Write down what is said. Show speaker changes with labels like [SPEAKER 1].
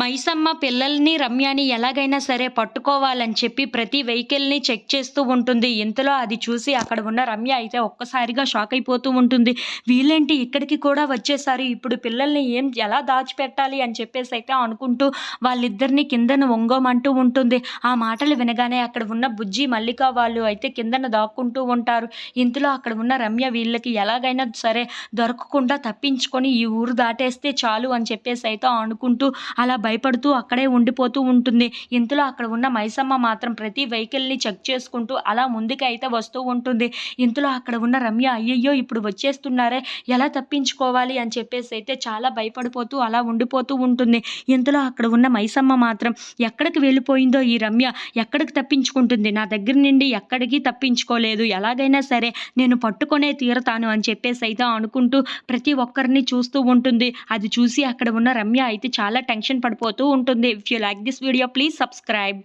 [SPEAKER 1] మైసమ్మ పిల్లల్ని రమ్యని ఎలాగైనా సరే పట్టుకోవాలని చెప్పి ప్రతి వెహికల్ని చెక్ చేస్తూ ఉంటుంది. ఇంతలో అది చూసి అక్కడ ఉన్న రమ్య అయితే ఒక్కసారిగా షాక్ అయిపోతూ ఉంటుంది. వీళ్ళేంటి ఇక్కడికి కూడా వచ్చేసారు? ఇప్పుడు పిల్లల్ని ఏం ఎలా దాచిపెట్టాలి అని చెప్పేసి అయితే అనుకుంటూ వాళ్ళిద్దరిని కిందన ఒంగోమంటూ ఉంటుంది. ఆ మాటలు వినగానే అక్కడ ఉన్న బుజ్జి మల్లిక వాళ్ళు అయితే కిందన దాక్కుంటూ ఉంటారు. ఇంతలో అక్కడ ఉన్న రమ్య వీళ్ళకి ఎలాగైనా సరే దొరకకుండా తప్పించుకొని ఈ ఊరు దాటేస్తే చాలు అని చెప్పేసి అయితే అనుకుంటూ అలా భయపడుతూ అక్కడే ఉండిపోతూ ఉంటుంది. ఇంతలో అక్కడ ఉన్న మైసమ్మ మాత్రం ప్రతి వెహికల్ని చెక్ చేసుకుంటూ అలా ముందుకు అయితే వస్తూ ఉంటుంది. ఇంతలో అక్కడ ఉన్న రమ్య అయ్యయ్యో ఇప్పుడు వచ్చేస్తున్నారే ఎలా తప్పించుకోవాలి? అని చెప్పేసి అయితే చాలా భయపడిపోతూ అలా ఉండిపోతూ ఉంటుంది. ఇంతలో అక్కడ ఉన్న మైసమ్మ మాత్రం ఎక్కడికి వెళ్ళిపోయిందో ఈ రమ్య? ఎక్కడికి తప్పించుకుంటుంది? నా దగ్గర నుండి ఎక్కడికి తప్పించుకోలేదు. ఎలాగైనా సరే నేను పట్టుకొనే తీరతాను అని చెప్పేసి అయితే అనుకుంటూ ప్రతి ఒక్కరిని చూస్తూ ఉంటుంది. అది చూసి అక్కడ ఉన్న రమ్య అయితే చాలా టెన్షన్ పడిపోతూ ఉంటుంది. If you like this video please subscribe